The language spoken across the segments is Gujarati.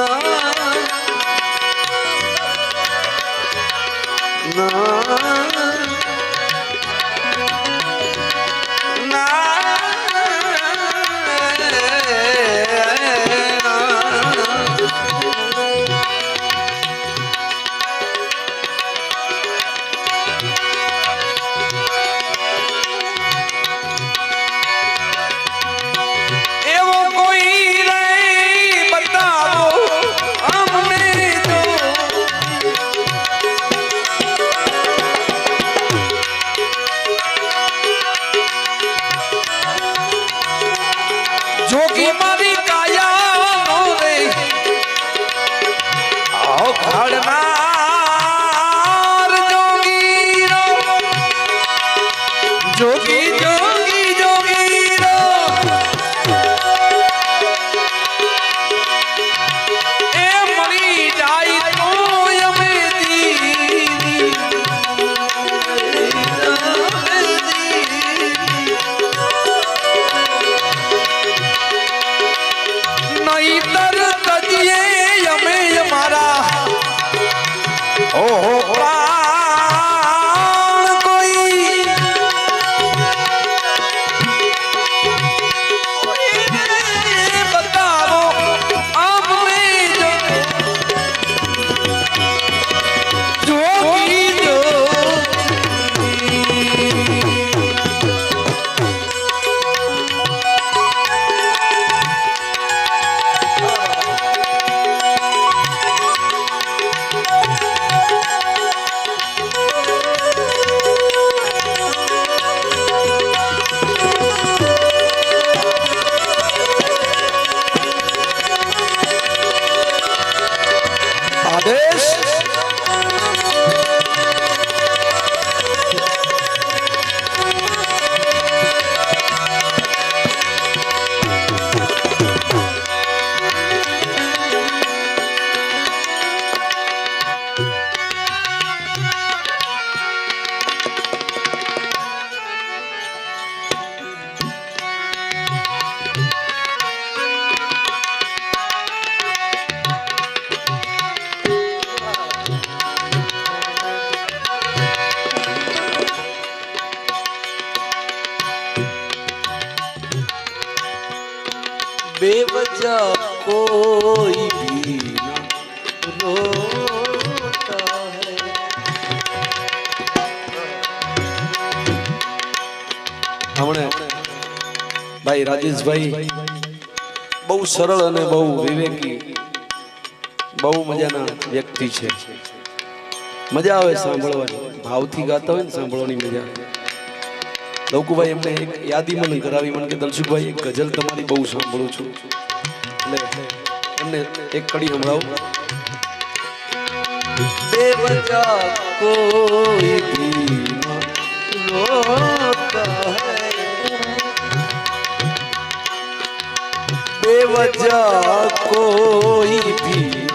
Oh. બેવજા કોઈ ભી રોતા હમણે ભાઈ રાજેશભાઈ બહુ સરળ અને બહુ વિવેકી બહુ મજાના વ્યક્તિ છે. મજા આવે સાંભળવાની, ભાવથી ગાતા હોય ને સાંભળવાની મજા. આવે લવકુભાઈ એમને એક યાદી મને કરાવી મને કે દલસુખભાઈ એક ગઝલ તમારી બહુ સાંભળું છું એટલે એમને એક કડી સંભળાવો बेवजह कोई भी न रोता है बेवजह कोई भी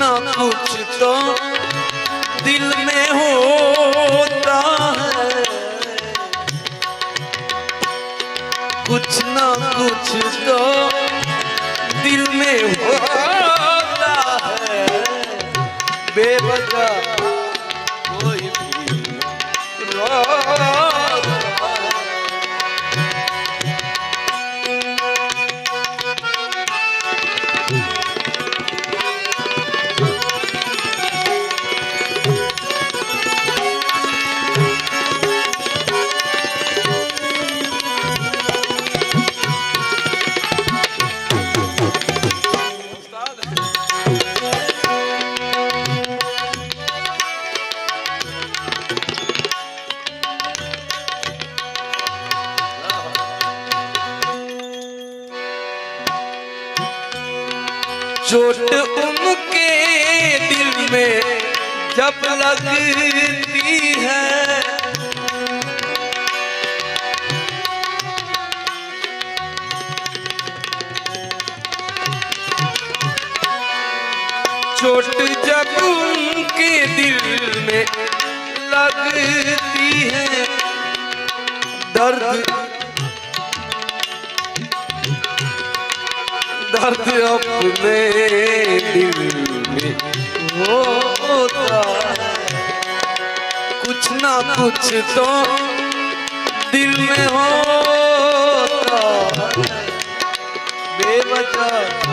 कुछ ना कुछ तो दिल में होता है कुछ ना कुछ तो दिल में होता है बेवजह चोट उनके दिल में जब लगती है चोट जब उनके दिल में लगती है दर्द दर्द अपने दिल में होता कुछ ना कुछ तो दिल में होता बेवजह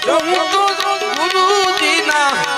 પ્રભુ ગુરુજીના